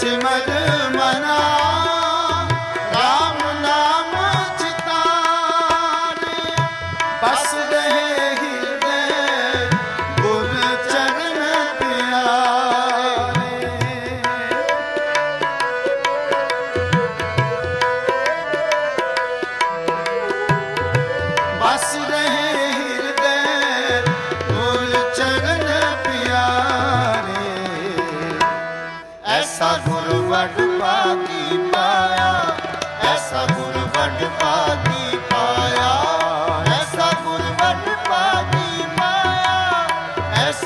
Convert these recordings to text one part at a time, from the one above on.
ਸਿਮਰ ਮਨਾ। ਰਾਮ ਨਾਮ ਚਿਤਾਰੇ ਬਸ ਰਹੇ ਹਿਰਦੇ, ਗੁਰ ਚਰਨ ਪਿਆਰੇ। ਬਸ ਰਹੇ ਹਿਰਦੇ, ਗੁਰ ਚਰਨ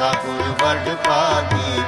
ਸਗੁਣ ਵਡ ਭਾਗੀ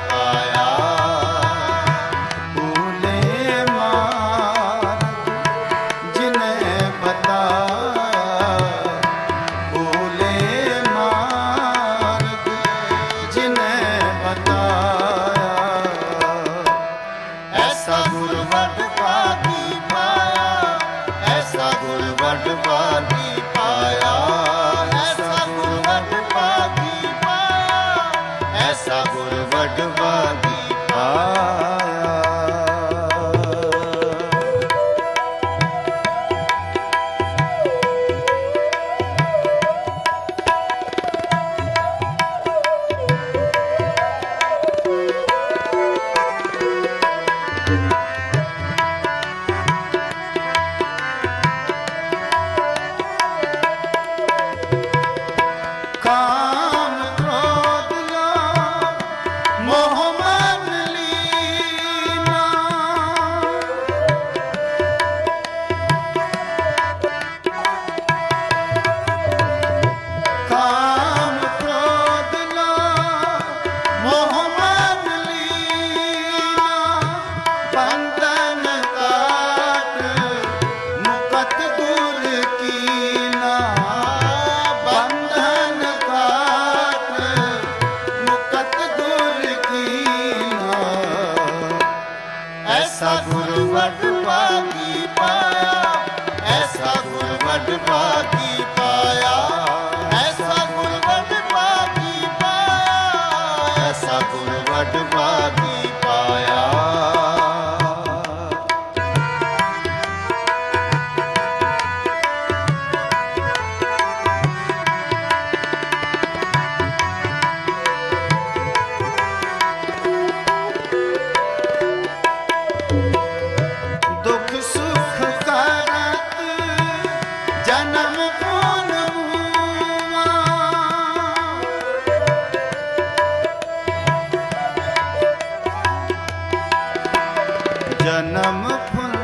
ਜਨਮ ਫੁੱਲ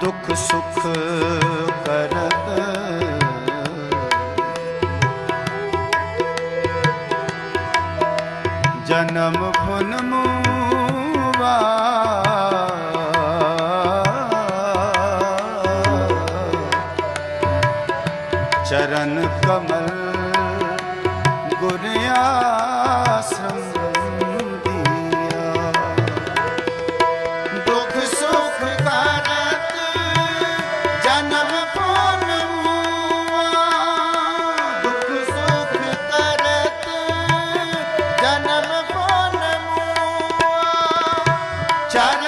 ਦੁੱਖ ਸੁਖ ਕਰਤ। ਜਨਮ ਫੁੱਲ Chana.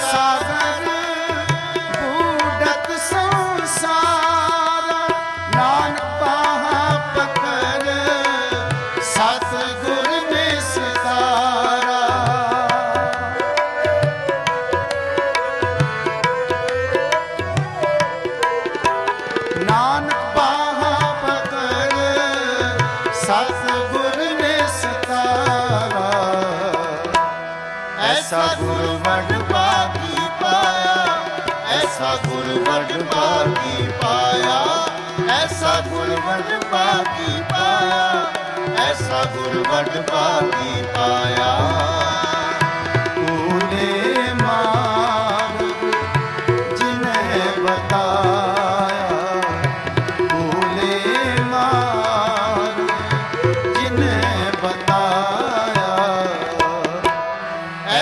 ਐਸਾ ਗੁਰ ਵਡ ਭਾਗੀ ਪਾਇਆ ਐਸਾ ਗੁਰ ਵਡ ਭਾਗੀ ਪਾਇਆ ਐਸਾ ਗੁਰ ਵਡ ਭਾਗੀ ਪਾਇਆ ਐਸਾ ਗੁਰ ਵਡ ਭਾਗੀ ਪਾਇਆ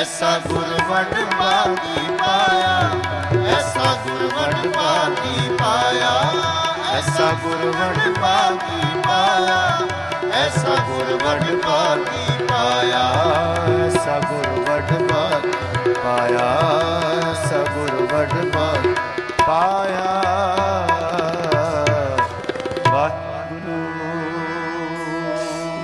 ਐਸਾ ਗੁਰ ਵਡ ਪਾਇਆ, ਐਸਾ ਗੁਰ ਵਡ ਪਾਇਆ, ਐਸਾ ਗੁਰ ਵਡ ਪਾਇਆ, ਐਸਾ ਗੁਰ ਵਡ ਪਾਇਆ, ਐਸਾ ਗੁਰ ਵਡ ਭਾਗੀ ਪਾਇਆ।